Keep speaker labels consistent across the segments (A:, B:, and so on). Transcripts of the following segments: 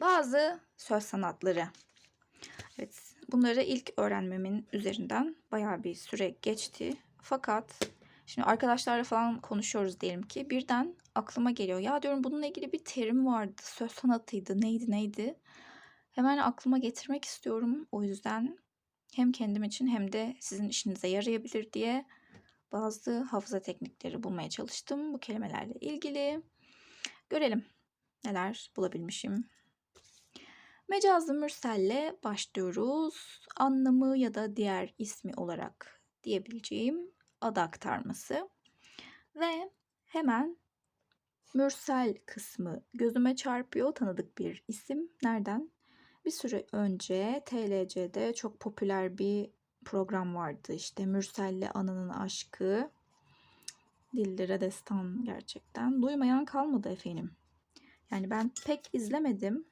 A: Bazı söz sanatları. Evet, bunları ilk öğrenmemin üzerinden bayağı bir süre geçti. Fakat şimdi arkadaşlarla falan konuşuyoruz diyelim ki birden aklıma geliyor. Ya diyorum bununla ilgili bir terim vardı. Söz sanatıydı. Neydi neydi? Hemen aklıma getirmek istiyorum. O yüzden hem kendim için hem de sizin işinize yarayabilir diye bazı hafıza teknikleri bulmaya çalıştım bu kelimelerle ilgili. Görelim neler bulabilmişim. Mecazlı mürselle başlıyoruz. Anlamı ya da diğer ismi olarak diyebileceğim adı aktarması. Ve hemen mürsel kısmı gözüme çarpıyor. Tanıdık bir isim. Nereden? Bir süre önce TLC'de çok popüler bir program vardı. İşte Mürsel'le Ana'nın aşkı. Dillere destan gerçekten. Duymayan kalmadı efendim. Yani ben pek izlemedim.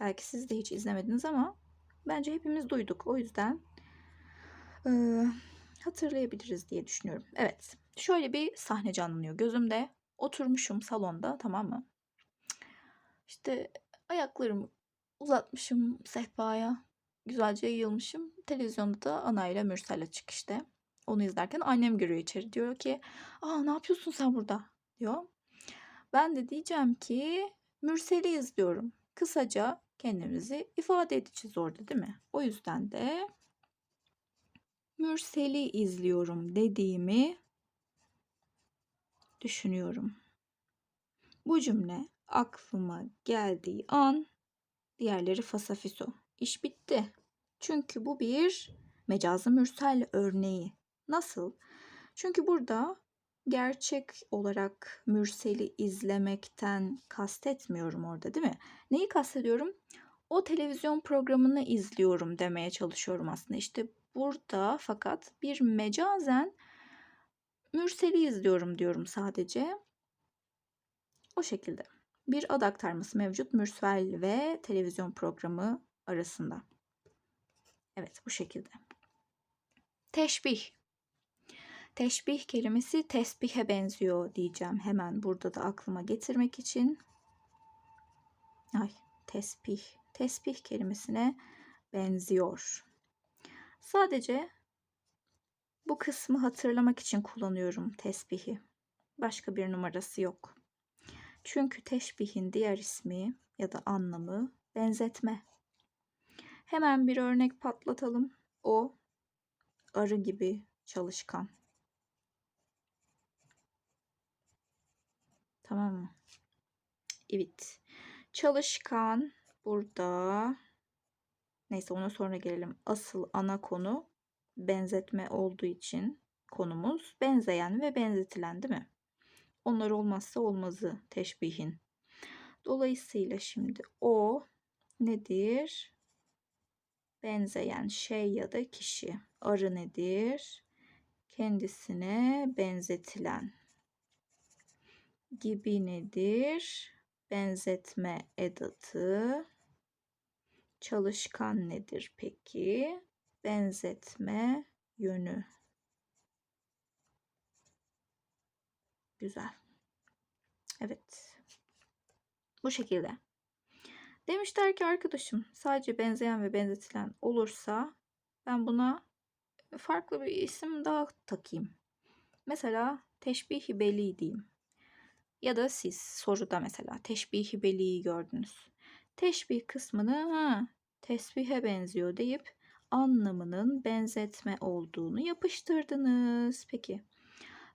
A: Belki siz de hiç izlemediniz ama bence hepimiz duyduk. O yüzden e, hatırlayabiliriz diye düşünüyorum. Evet. Şöyle bir sahne canlanıyor gözümde. Oturmuşum salonda tamam mı? İşte ayaklarımı uzatmışım sehpaya. Güzelce yayılmışım. Televizyonda da Ana ile Mürsel açık işte. Onu izlerken annem görüyor içeri. Diyor ki aa ne yapıyorsun sen burada? diyor. Ben de diyeceğim ki Mürsel'i izliyorum. Kısaca kendimizi ifade edeceğiz orada değil mi? O yüzden de Mürsel'i izliyorum dediğimi düşünüyorum. Bu cümle aklıma geldiği an diğerleri fasafiso. İş bitti. Çünkü bu bir mecazı mürsel örneği. Nasıl? Çünkü burada gerçek olarak Mürsel'i izlemekten kastetmiyorum orada değil mi? Neyi kastediyorum? O televizyon programını izliyorum demeye çalışıyorum aslında. İşte burada fakat bir mecazen Mürsel'i izliyorum diyorum sadece. O şekilde. Bir ad aktarması mevcut Mürsel ve televizyon programı arasında. Evet bu şekilde. Teşbih. Teşbih kelimesi tesbihe benziyor diyeceğim hemen burada da aklıma getirmek için. Ay tesbih. Tesbih kelimesine benziyor. Sadece bu kısmı hatırlamak için kullanıyorum tesbihi. Başka bir numarası yok. Çünkü teşbihin diğer ismi ya da anlamı benzetme. Hemen bir örnek patlatalım. O arı gibi çalışkan. Tamam mı? Evet. Çalışkan burada. Neyse ona sonra gelelim. Asıl ana konu benzetme olduğu için konumuz benzeyen ve benzetilen değil mi? Onlar olmazsa olmazı teşbihin. Dolayısıyla şimdi o nedir? Benzeyen şey ya da kişi. Arı nedir? Kendisine benzetilen. Gibi nedir? Benzetme edatı. Çalışkan nedir peki? Benzetme yönü. Güzel. Evet. Bu şekilde. Demişler ki arkadaşım sadece benzeyen ve benzetilen olursa ben buna farklı bir isim daha takayım. Mesela teşbih-i beli diyeyim. Ya da siz soruda mesela teşbih-i beliyi gördünüz. Teşbih kısmını ha, tesbihe benziyor deyip anlamının benzetme olduğunu yapıştırdınız. Peki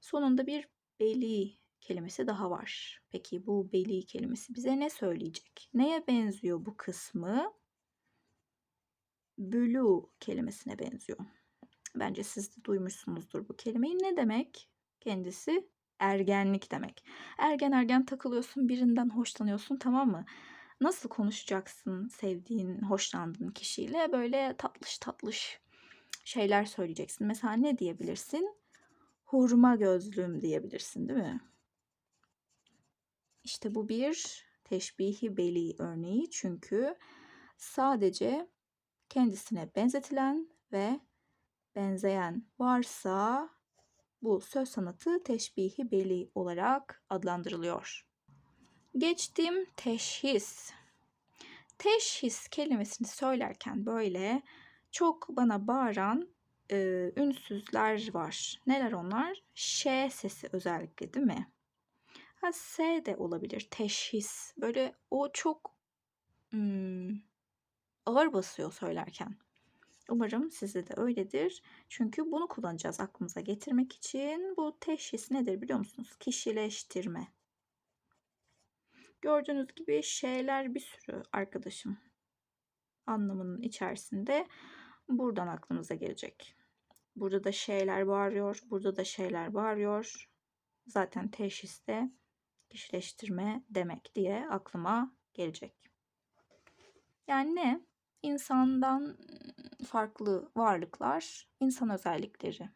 A: sonunda bir beli kelimesi daha var. Peki bu beli kelimesi bize ne söyleyecek? Neye benziyor bu kısmı? Bülü kelimesine benziyor. Bence siz de duymuşsunuzdur bu kelimeyi. Ne demek? Kendisi ergenlik demek. Ergen ergen takılıyorsun, birinden hoşlanıyorsun tamam mı? Nasıl konuşacaksın sevdiğin, hoşlandığın kişiyle? Böyle tatlış tatlış şeyler söyleyeceksin. Mesela ne diyebilirsin? Hurma gözlüm diyebilirsin değil mi? İşte bu bir teşbihi beli örneği çünkü sadece kendisine benzetilen ve benzeyen varsa bu söz sanatı teşbihi beli olarak adlandırılıyor. Geçtim teşhis. teşhis kelimesini söylerken böyle çok bana bağıran e, ünsüzler var. Neler onlar? Ş sesi özellikle değil mi? Ha S de olabilir. Teşhis. Böyle o çok hmm, ağır basıyor söylerken. Umarım sizde de öyledir. Çünkü bunu kullanacağız aklımıza getirmek için. Bu teşhis nedir biliyor musunuz? Kişileştirme. Gördüğünüz gibi şeyler bir sürü arkadaşım anlamının içerisinde buradan aklımıza gelecek. Burada da şeyler bağırıyor, burada da şeyler bağırıyor. Zaten teşhiste kişileştirme demek diye aklıma gelecek. Yani ne? İnsandan farklı varlıklar, insan özellikleri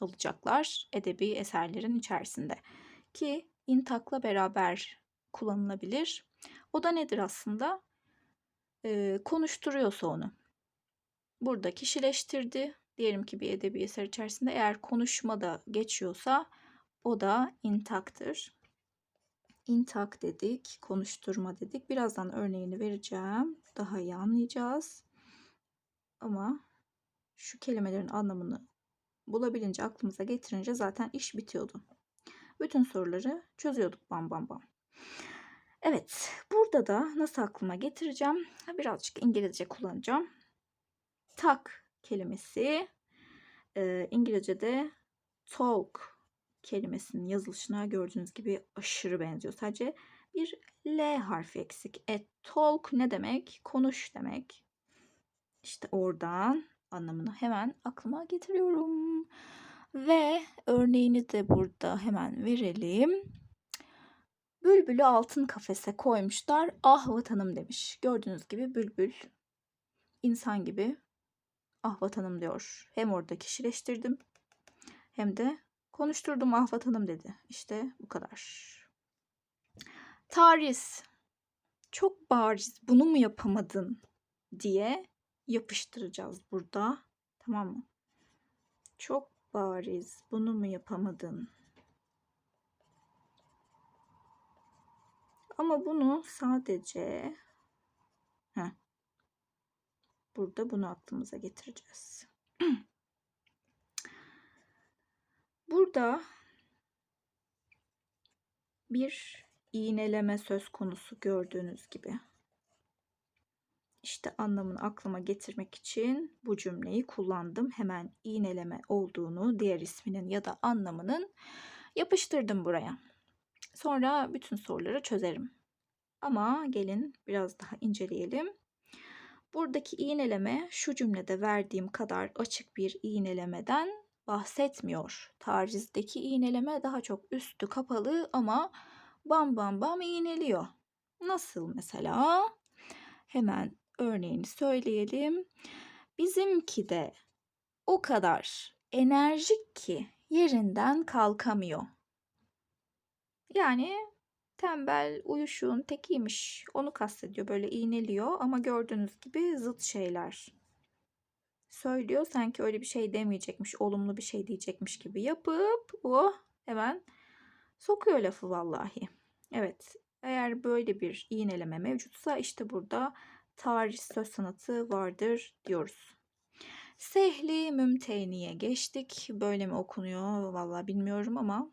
A: alacaklar edebi eserlerin içerisinde. Ki intakla beraber kullanılabilir. O da nedir aslında? Ee, konuşturuyorsa onu. Burada kişileştirdi. Diyelim ki bir edebi eser içerisinde eğer konuşma da geçiyorsa o da intaktır. İntak dedik, konuşturma dedik. Birazdan örneğini vereceğim. Daha iyi anlayacağız. Ama şu kelimelerin anlamını bulabilince, aklımıza getirince zaten iş bitiyordu. Bütün soruları çözüyorduk bam bam bam. Evet, burada da nasıl aklıma getireceğim? Birazcık İngilizce kullanacağım. Tak kelimesi e, İngilizce'de talk kelimesinin yazılışına gördüğünüz gibi aşırı benziyor. Sadece bir L harfi eksik. E, talk ne demek? Konuş demek. İşte oradan anlamını hemen aklıma getiriyorum. Ve örneğini de burada hemen verelim. Bülbülü altın kafese koymuşlar. Ah vatanım demiş. Gördüğünüz gibi bülbül insan gibi ah vatanım diyor. Hem orada kişileştirdim hem de konuşturdum ah vatanım dedi. İşte bu kadar. Tariz. Çok bariz bunu mu yapamadın diye yapıştıracağız burada. Tamam mı? Çok bariz bunu mu yapamadın? Ama bunu sadece heh, burada bunu aklımıza getireceğiz. Burada bir iğneleme söz konusu gördüğünüz gibi. İşte anlamını aklıma getirmek için bu cümleyi kullandım. Hemen iğneleme olduğunu, diğer isminin ya da anlamının yapıştırdım buraya. Sonra bütün soruları çözerim. Ama gelin biraz daha inceleyelim. Buradaki iğneleme şu cümlede verdiğim kadar açık bir iğnelemeden bahsetmiyor. Tarizdeki iğneleme daha çok üstü kapalı ama bam bam bam iğneliyor. Nasıl mesela? Hemen örneğini söyleyelim. Bizimki de o kadar enerjik ki yerinden kalkamıyor. Yani tembel, uyuşun tekiymiş. Onu kastediyor. Böyle iğneliyor ama gördüğünüz gibi zıt şeyler söylüyor. Sanki öyle bir şey demeyecekmiş, olumlu bir şey diyecekmiş gibi yapıp o hemen sokuyor lafı vallahi. Evet, eğer böyle bir iğneleme mevcutsa işte burada tarih söz sanatı vardır diyoruz. Sehli mümteniye geçtik. Böyle mi okunuyor vallahi bilmiyorum ama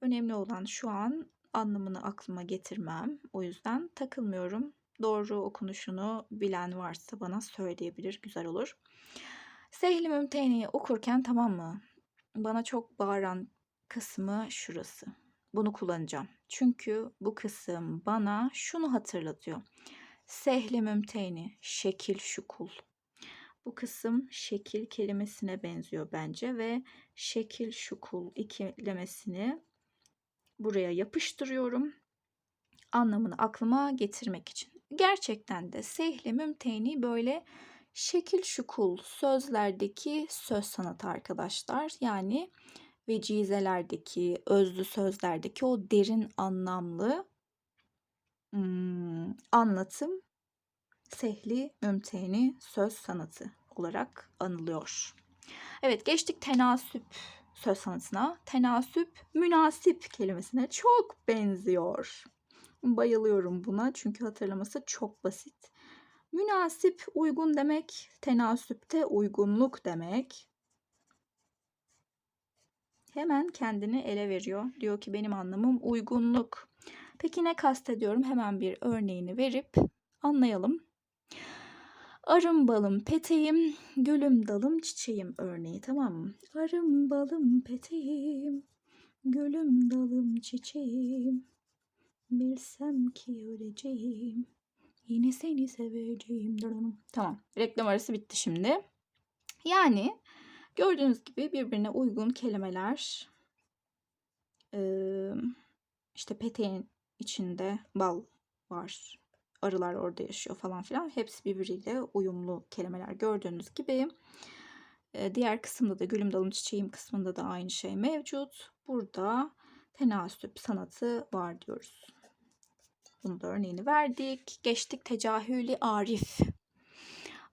A: önemli olan şu an anlamını aklıma getirmem. O yüzden takılmıyorum. Doğru okunuşunu bilen varsa bana söyleyebilir. Güzel olur. Sehli mümteniye okurken tamam mı? Bana çok bağıran kısmı şurası. Bunu kullanacağım. Çünkü bu kısım bana şunu hatırlatıyor. Sehli mümteni, şekil şukul. Bu kısım şekil kelimesine benziyor bence ve şekil şukul ikilemesini buraya yapıştırıyorum. Anlamını aklıma getirmek için. Gerçekten de sehli mümteni böyle şekil şukul sözlerdeki söz sanatı arkadaşlar. Yani vecizelerdeki, özlü sözlerdeki o derin anlamlı anlatım sehli mümteni söz sanatı olarak anılıyor. Evet geçtik tenasüp söz sanatına. Tenasüp münasip kelimesine çok benziyor. Bayılıyorum buna çünkü hatırlaması çok basit. Münasip, uygun demek, tenasüpte uygunluk demek. Hemen kendini ele veriyor. Diyor ki benim anlamım uygunluk. Peki ne kastediyorum? Hemen bir örneğini verip anlayalım. Arım balım peteğim, gülüm dalım çiçeğim örneği tamam mı? Arım balım peteğim, gülüm dalım çiçeğim. Bilsem ki öleceğim. Yine seni seveceğim. Tamam. Reklam arası bitti şimdi. Yani gördüğünüz gibi birbirine uygun kelimeler. Ee, işte peteğin içinde bal var. Arılar orada yaşıyor falan filan. Hepsi birbiriyle uyumlu kelimeler gördüğünüz gibi. Ee, diğer kısımda da gülüm dalım çiçeğim kısmında da aynı şey mevcut. Burada tenasüp sanatı var diyoruz. Bunu da örneğini verdik. Geçtik tecahülü arif.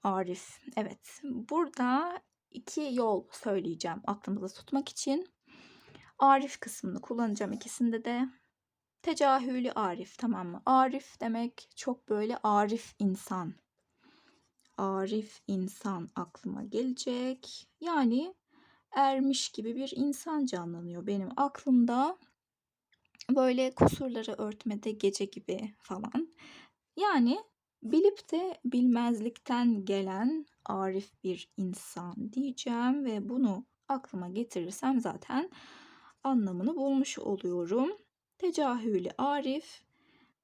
A: Arif. Evet. Burada iki yol söyleyeceğim aklımızda tutmak için. Arif kısmını kullanacağım ikisinde de. Tecahülü arif tamam mı? Arif demek çok böyle arif insan. Arif insan aklıma gelecek. Yani ermiş gibi bir insan canlanıyor benim aklımda. Böyle kusurları örtmede gece gibi falan. Yani bilip de bilmezlikten gelen arif bir insan diyeceğim ve bunu aklıma getirirsem zaten anlamını bulmuş oluyorum. Tecahülü arif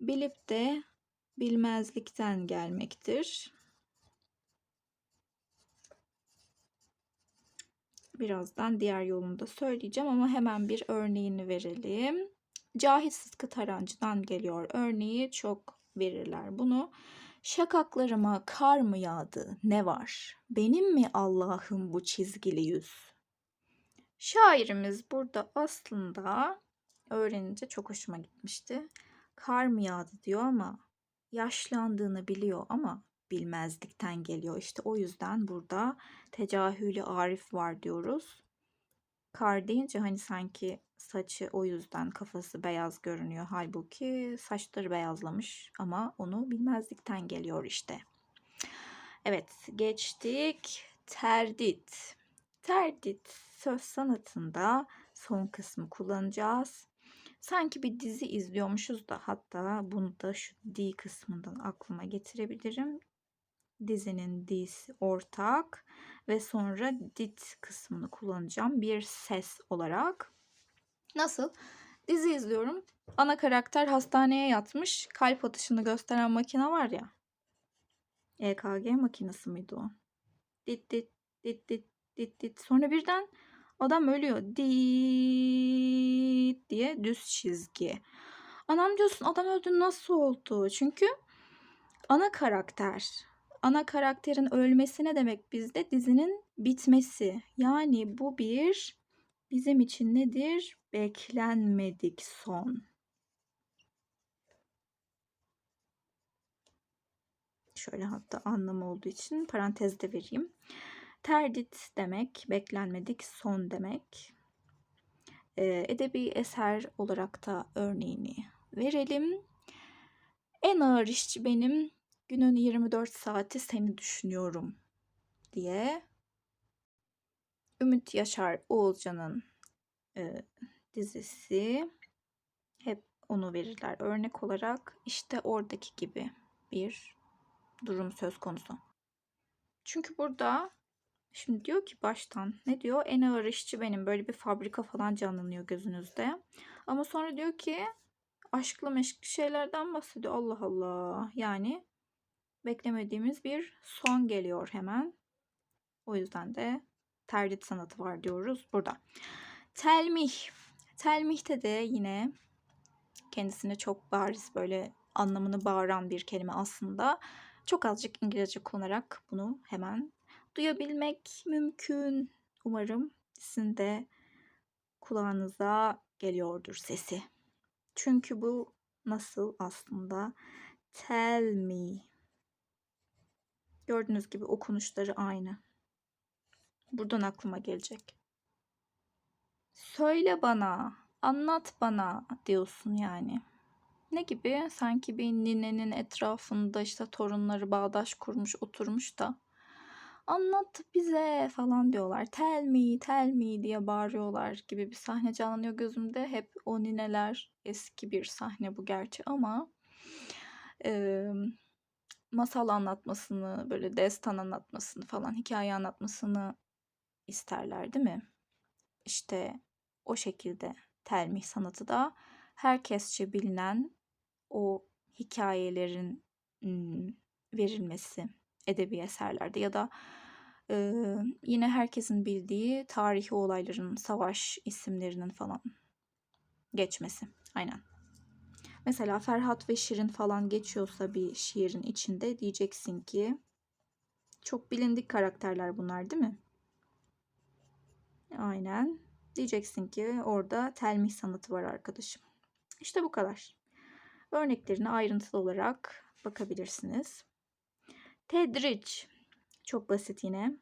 A: bilip de bilmezlikten gelmektir. Birazdan diğer yolunu da söyleyeceğim ama hemen bir örneğini verelim. Cahil Sıtkı Tarancı'dan geliyor örneği çok verirler bunu. Şakaklarıma kar mı yağdı ne var? Benim mi Allah'ım bu çizgili yüz? Şairimiz burada aslında öğrenince çok hoşuma gitmişti. Kar mı yağdı diyor ama yaşlandığını biliyor ama bilmezlikten geliyor. İşte o yüzden burada tecahülü arif var diyoruz. Kar deyince hani sanki saçı o yüzden kafası beyaz görünüyor. Halbuki saçları beyazlamış ama onu bilmezlikten geliyor işte. Evet geçtik. Terdit. Terdit söz sanatında son kısmı kullanacağız. Sanki bir dizi izliyormuşuz da hatta bunu da şu D kısmından aklıma getirebilirim. Dizinin D'si ortak ve sonra dit kısmını kullanacağım bir ses olarak. Nasıl? Dizi izliyorum. Ana karakter hastaneye yatmış. Kalp atışını gösteren makine var ya. EKG makinesi miydi o? Dit dit dit dit dit dit. Sonra birden adam ölüyor. Dit diye düz çizgi. Anam diyorsun adam öldü nasıl oldu? Çünkü ana karakter. Ana karakterin ölmesi ne demek bizde? Dizinin bitmesi. Yani bu bir bizim için nedir? Beklenmedik son. Şöyle hatta anlamı olduğu için parantezde vereyim. Terdit demek, beklenmedik son demek. Ee, edebi eser olarak da örneğini verelim. En ağır işçi benim, günün 24 saati seni düşünüyorum diye Ümit Yaşar Oğulcan'ın e, dizisi hep onu verirler örnek olarak. İşte oradaki gibi bir durum söz konusu. Çünkü burada şimdi diyor ki baştan ne diyor? En ağır işçi benim. Böyle bir fabrika falan canlanıyor gözünüzde. Ama sonra diyor ki aşklı meşkli şeylerden bahsediyor. Allah Allah. Yani beklemediğimiz bir son geliyor hemen. O yüzden de terdit sanatı var diyoruz burada. Telmih. Telmih'te de yine kendisine çok bariz böyle anlamını bağıran bir kelime aslında. Çok azıcık İngilizce kullanarak bunu hemen duyabilmek mümkün. Umarım sizin de kulağınıza geliyordur sesi. Çünkü bu nasıl aslında tell me. Gördüğünüz gibi okunuşları aynı. Buradan aklıma gelecek. Söyle bana, anlat bana diyorsun yani. Ne gibi? Sanki bir ninenin etrafında işte torunları bağdaş kurmuş oturmuş da anlat bize falan diyorlar. Tell me, tell me diye bağırıyorlar gibi bir sahne canlanıyor gözümde. Hep o nineler eski bir sahne bu gerçi ama e, masal anlatmasını, böyle destan anlatmasını falan, hikaye anlatmasını isterler değil mi? İşte o şekilde telmih sanatı da herkesçe bilinen o hikayelerin verilmesi edebi eserlerde ya da e, yine herkesin bildiği tarihi olayların, savaş isimlerinin falan geçmesi. Aynen. Mesela Ferhat ve Şirin falan geçiyorsa bir şiirin içinde diyeceksin ki çok bilindik karakterler bunlar değil mi? Aynen. Diyeceksin ki orada telmih sanatı var arkadaşım. İşte bu kadar. Örneklerine ayrıntılı olarak bakabilirsiniz. Tedriç. Çok basit yine.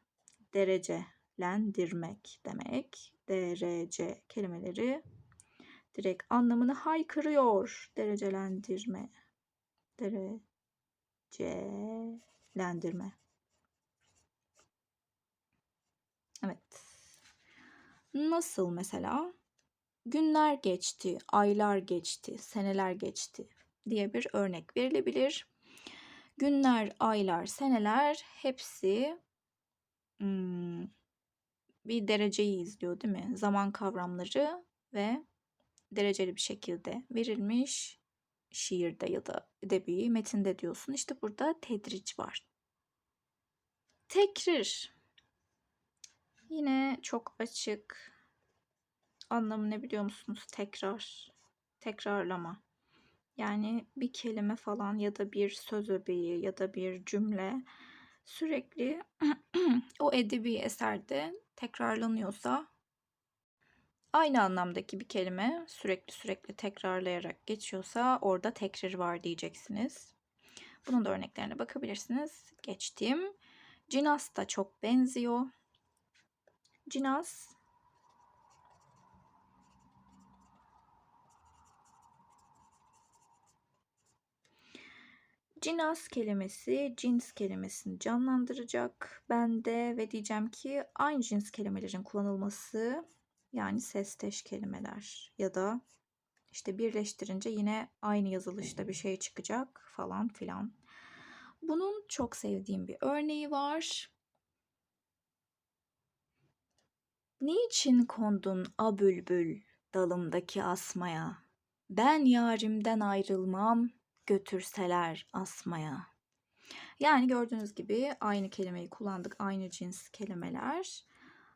A: Derecelendirmek demek. Derece kelimeleri direkt anlamını haykırıyor. Derecelendirme. Derecelendirme. Evet. Nasıl mesela? Günler geçti, aylar geçti, seneler geçti diye bir örnek verilebilir. Günler, aylar, seneler hepsi hmm, bir dereceyi izliyor değil mi? Zaman kavramları ve dereceli bir şekilde verilmiş şiirde ya da edebi metinde diyorsun. İşte burada tedric var. Tekrir. Yine çok açık. Anlamı ne biliyor musunuz? Tekrar. Tekrarlama. Yani bir kelime falan ya da bir söz öbeği ya da bir cümle sürekli o edebi eserde tekrarlanıyorsa aynı anlamdaki bir kelime sürekli sürekli tekrarlayarak geçiyorsa orada tekrar var diyeceksiniz. Bunun da örneklerine bakabilirsiniz. Geçtim. Cinas da çok benziyor. Cinas Cinas kelimesi cins kelimesini canlandıracak bende ve diyeceğim ki aynı cins kelimelerin kullanılması yani sesteş kelimeler ya da işte birleştirince yine aynı yazılışta bir şey çıkacak falan filan. Bunun çok sevdiğim bir örneği var. Niçin kondun a bülbül dalımdaki asmaya? Ben yarimden ayrılmam, götürseler asmaya. Yani gördüğünüz gibi aynı kelimeyi kullandık, aynı cins kelimeler.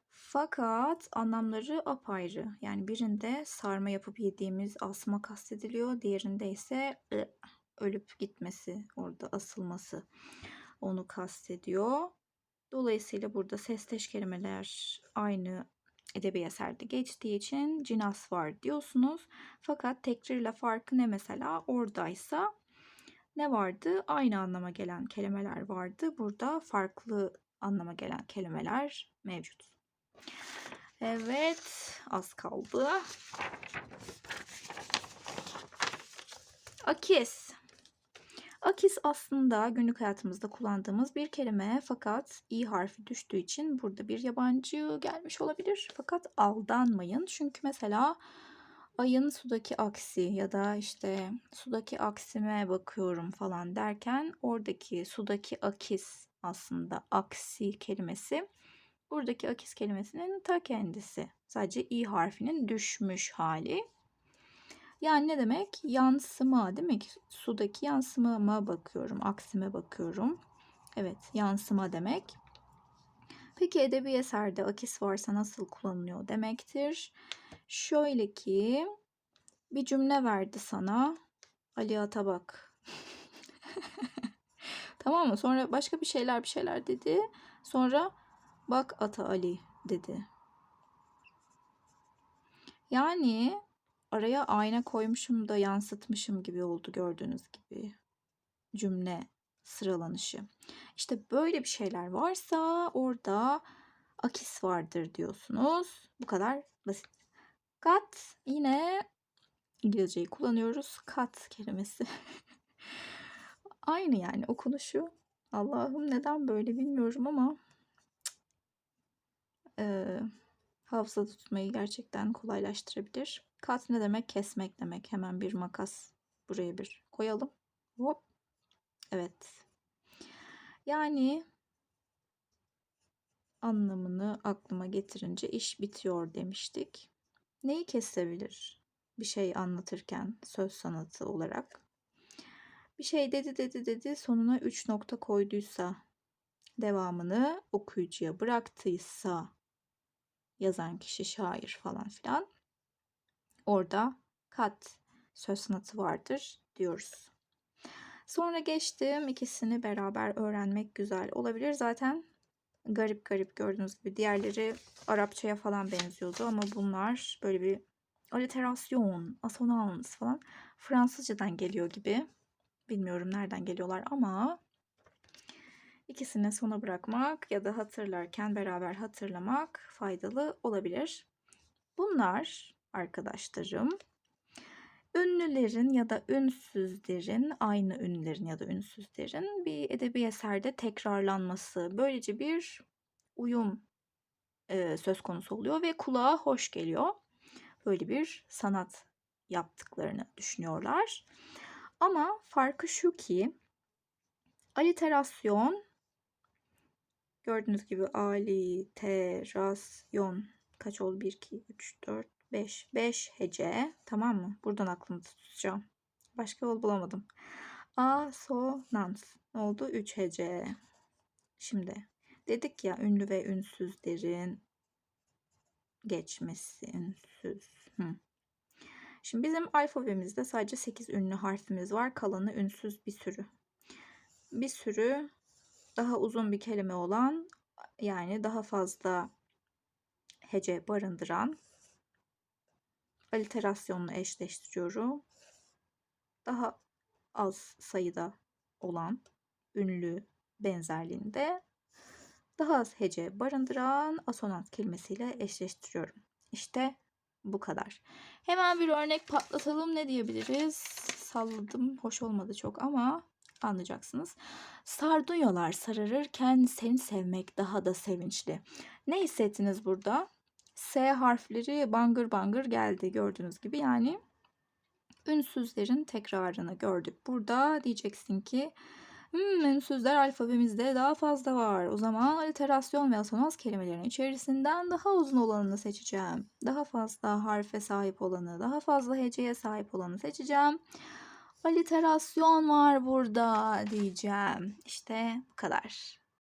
A: Fakat anlamları apayrı. Yani birinde sarma yapıp yediğimiz asma kastediliyor. Diğerinde ise ölüp gitmesi, orada asılması onu kastediyor. Dolayısıyla burada sesteş kelimeler aynı edebi eserde geçtiği için cinas var diyorsunuz. Fakat tekrirle farkı ne mesela? Oradaysa ne vardı? Aynı anlama gelen kelimeler vardı. Burada farklı anlama gelen kelimeler mevcut. Evet, az kaldı. Akis. Akis aslında günlük hayatımızda kullandığımız bir kelime fakat i harfi düştüğü için burada bir yabancı gelmiş olabilir. Fakat aldanmayın. Çünkü mesela ayın sudaki aksi ya da işte sudaki aksime bakıyorum falan derken oradaki sudaki akis aslında aksi kelimesi buradaki akis kelimesinin ta kendisi. Sadece i harfinin düşmüş hali. Yani ne demek? Yansıma demek. Sudaki yansımama bakıyorum, aksime bakıyorum. Evet, yansıma demek. Peki edebi eserde akis varsa nasıl kullanılıyor demektir. Şöyle ki bir cümle verdi sana. Ali Atabak. tamam mı? Sonra başka bir şeyler bir şeyler dedi. Sonra bak Ata Ali dedi. Yani araya ayna koymuşum da yansıtmışım gibi oldu gördüğünüz gibi cümle sıralanışı. İşte böyle bir şeyler varsa orada akis vardır diyorsunuz. Bu kadar basit. Kat yine İngilizceyi kullanıyoruz. Kat kelimesi. Aynı yani okunuşu. Allah'ım neden böyle bilmiyorum ama eee hafızada tutmayı gerçekten kolaylaştırabilir. Kat ne demek? Kesmek demek. Hemen bir makas buraya bir koyalım. Hop. Evet. Yani anlamını aklıma getirince iş bitiyor demiştik. Neyi kesebilir bir şey anlatırken söz sanatı olarak? Bir şey dedi dedi dedi sonuna 3 nokta koyduysa devamını okuyucuya bıraktıysa yazan kişi şair falan filan orada kat söz sanatı vardır diyoruz. Sonra geçtim ikisini beraber öğrenmek güzel olabilir. Zaten garip garip gördüğünüz gibi diğerleri Arapçaya falan benziyordu ama bunlar böyle bir aliterasyon, asonans falan Fransızcadan geliyor gibi. Bilmiyorum nereden geliyorlar ama ikisini sona bırakmak ya da hatırlarken beraber hatırlamak faydalı olabilir. Bunlar arkadaşlarım ünlülerin ya da ünsüzlerin, aynı ünlülerin ya da ünsüzlerin bir edebi eserde tekrarlanması. Böylece bir uyum e, söz konusu oluyor ve kulağa hoş geliyor. Böyle bir sanat yaptıklarını düşünüyorlar. Ama farkı şu ki aliterasyon gördüğünüz gibi aliterasyon kaç oldu? 1, 2, 3, 4, 5. 5 hece. Tamam mı? Buradan aklımda tutacağım. Başka yol bulamadım. Asonans. Ne oldu? 3 hece. Şimdi dedik ya ünlü ve ünsüzlerin geçmesi. Ünsüz. Hı. Şimdi bizim alfabemizde sadece 8 ünlü harfimiz var. Kalanı ünsüz bir sürü. Bir sürü daha uzun bir kelime olan yani daha fazla hece barındıran aliterasyonla eşleştiriyorum. Daha az sayıda olan ünlü benzerliğinde daha az hece barındıran asonant kelimesiyle eşleştiriyorum. İşte bu kadar. Hemen bir örnek patlatalım. Ne diyebiliriz? Salladım. Hoş olmadı çok ama anlayacaksınız. Sardunyalar sararırken seni sevmek daha da sevinçli. Ne hissettiniz burada? S harfleri bangır bangır geldi gördüğünüz gibi. Yani ünsüzlerin tekrarını gördük. Burada diyeceksin ki Hmm, ünsüzler alfabemizde daha fazla var. O zaman aliterasyon ve asonans kelimelerin içerisinden daha uzun olanını seçeceğim. Daha fazla harfe sahip olanı, daha fazla heceye sahip olanı seçeceğim. Aliterasyon var burada diyeceğim. İşte bu kadar.